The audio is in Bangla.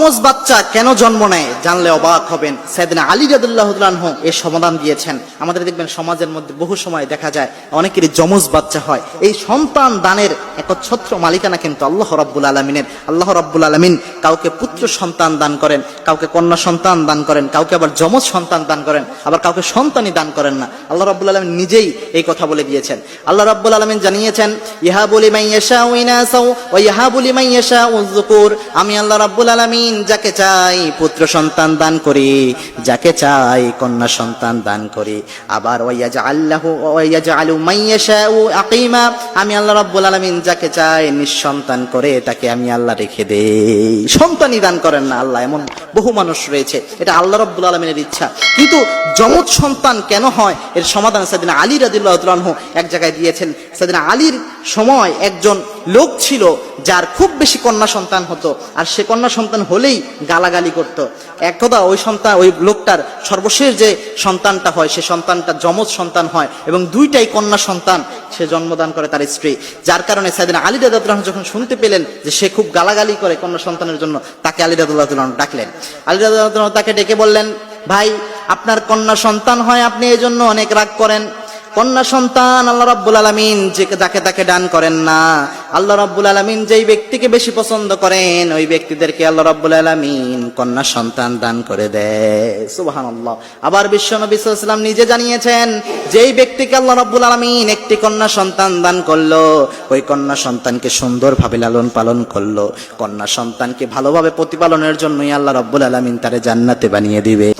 যমজ বাচ্চা কেন জন্ম নেয় জানলে অবাক হবেন। সেদিন আলী রাদুল্লাহ এর সমাধান দিয়েছেন। আমাদের দেখবেন সমাজের মধ্যে বহু সময় দেখা যায় অনেকেরই যমজ বাচ্চা হয়। এই সন্তান দানের একচ্ছত্র মালিকানা কিন্তু আল্লাহ রব্বুল আলমিনের। আল্লাহ রব্বুল আলমিন কাউকে পুত্র সন্তান দান করেন, কাউকে কন্যা সন্তান দান করেন, কাউকে আবার যমজ সন্তান দান করেন, আবার কাউকে সন্তানই দান করেন না। আল্লাহ রব্বুল আলমিন নিজেই এই কথা বলে দিয়েছেন। আল্লাহ রব্বুল আলমিন জানিয়েছেন ইহা বলি মাইয়াশা উইনাসাও ও ইহা বলি মাইয়াশা উজ্জুকুর আমি আল্লাহ রাব্বুল আলামিন যাকে চাই, পুত্র সন্তান দান করি। যাকে চাই, কন্যা সন্তান দান করি। আবার ওয়াইয়াজা আল্লাহ ওয়াইয়াজা আলু মাইয়াশা আকিমা। আমি আল্লাহ রাব্বুল আলামিন যাকে চাই, নিঃসন্তান করে তাকে আমি আল্লাহ রেখে দেই। সন্তানই দান করেন না আল্লাহ, এমন বহু মানুষ রয়েছে। এটা আল্লাহ রাব্বুল আলামিনের ইচ্ছা। কিন্তু যমজ সন্তান কেন হয়? এর সমাধান সেদিন আলী রাদিল্লাহ এক জায়গায় দিয়েছেন। সেদিন আলীর সময় একজন লোক ছিল যার খুব বেশি কন্যা সন্তান হতো, আর সে কন্যা সন্তান হলেই গালাগালি করত। এক কথা, ওই সন্তান ওই লোকটার সর্বশেষ যে সন্তানটা হয়, সে সন্তানটা যমজ সন্তান হয় এবং দুইটাই কন্যা সন্তান সে জন্মদান করে তার স্ত্রী। যার কারণে সেদিন আলী রাদুল্লাহ যখন শুনতে পেলেন যে সে খুব গালাগালি করে কন্যা সন্তানের জন্য, তাকে আলী রাদুল্লাহ ডাকলেন। আলী রাদুল্লাহ তাকে ডেকে বললেন, ভাই, আপনার কন্যা সন্তান হয় আপনি এই জন্য অনেক রাগ করেন। কন্যা সন্তান, আল্লাহ রাব্বুল আলামিন যে যাকে তাকে দান করেন না, আল্লাহ রাব্বুল আলামিন যেই ব্যক্তিকে বেশি পছন্দ করেন, ওই ব্যক্তিদেরকে আল্লাহ রাব্বুল আলামিন কন্যা সন্তান দান করে দেয়। সুবহানাল্লাহ। আবার বিশ্ব নবী সাল্লাল্লাহু নিজে জানিয়েছেন, যেই ব্যক্তিকে আল্লাহ রাব্বুল আলামিন একটি কন্যা সন্তান দান করল, ওই কন্যা সন্তানকে সুন্দরভাবে লালন পালন করল। কন্যা সন্তানকে ভালোভাবে প্রতিপালনের জন্যই আল্লাহ রাব্বুল আলামিন তারে জান্নাতে বানিয়ে দিবে।